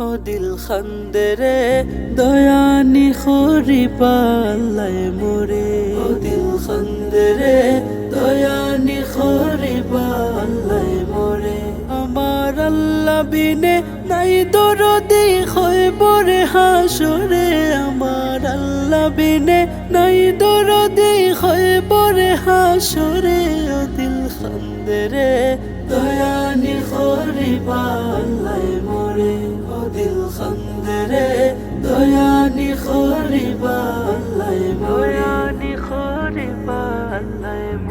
ও দিল খন্দরে দয়ানি খরি পাল্লায় মোরে। ও দিল খন্দরে দয়ানি খরি পাল্লায় মোরে। আমার আল্লাহ বিনে নাই দরদি খয় বরে হাসরে। আমার আল্লাহ বিনে নাই দরদি খয় বরে হাসরে। ও দিল খন্দরে দয়ানি খরি পাল্লায়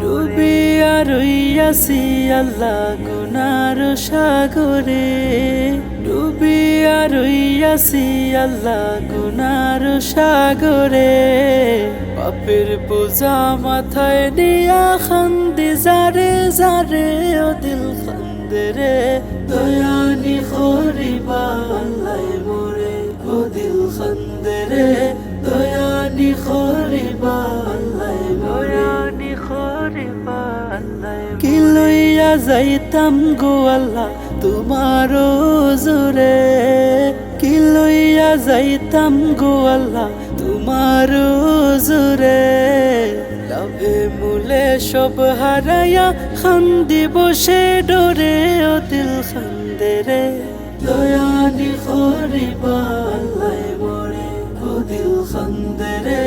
ডুবিয়া রইয়াছি আল্লাহ গুনার সাগরে। ডুবিয়া রইয়াছি আল্লাহ গুনার সাগরে। পাপের বোঝা মাথায় নিয়া খান্দি, যারে যারে ও দিল খান্দরে দয়ানি খরিবা আল্লাহ মোরে, ও দিল খান্দরে দয়ানি কি লইয়া যাইতাম গো আল্লাহ তোমার জোরে। কি লইয়া যাইতাম গো আল্লাহ তোমার জোরে। লাভে মূলে সব হারাইয়া খান্দি বসে ডরে ও দিল খান্দে রে। দয়ানি খরিবা আল্লাহ মোরে ও দিল খান্দে রে।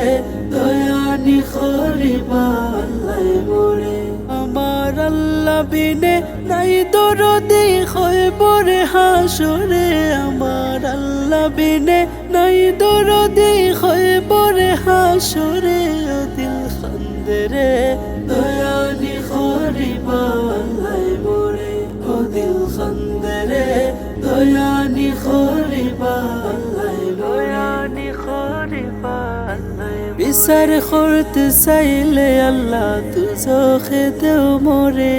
দয়ানি খরিবা আল্লাহ মোরে আমার আল্লাহ বিনে নাই দরদি খয় বরে হাসরে। আমার আল্লাহ বিনে নাই দরদি বরে হাসরে। বিচার করতে চাইলে আল্লাহ তুজোখে দেও মোরে।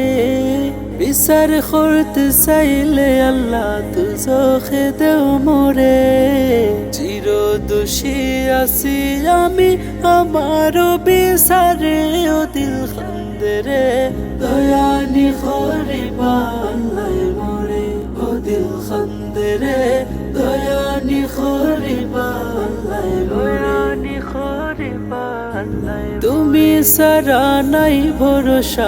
বিচার করতে চাইলে আল্লাহ তুজোখে দেও মোরে। চির দোষী আছি আমি আমারও বিচারে ও দিল খন্দরে দয়ানি খরিবা তুমি সারা নাই ভরসা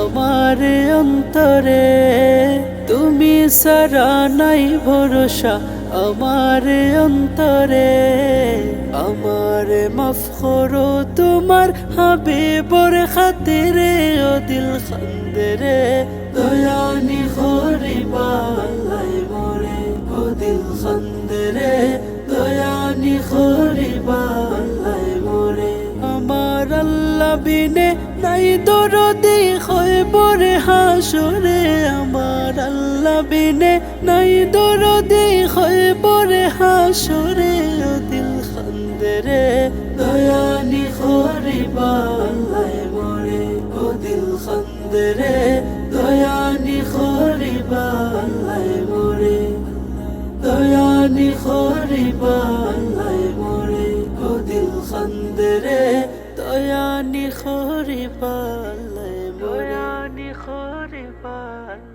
আমার অন্তরে। তুমি সারা নাই ভরসা আমার অন্তরে। আমার মাফ করো তোমার হাবিবর খাতিরে, ও দিল খন্দরে। দয়ানি খরিবা আল্লাহ মোরে, ও দিল খন্দরে। দয়ানি মোরে আমার বিনে নাই দরদি খয় বরে হাসরে। আমার আল্লাহ বিনে নাই দরদি খয় বরে হাসরে। ও দিল খন্দরে দয়ানি খরিবা আল্লাহ মোরে। ও দিল খন্দরে দয়ানি খরিবা আল্লাহ মোরে। দয়ানি খরিবা আল্লাহ মোরে। ও দিল খন্দরে দয়ানি খরি পাল দয়ানি খরি পাল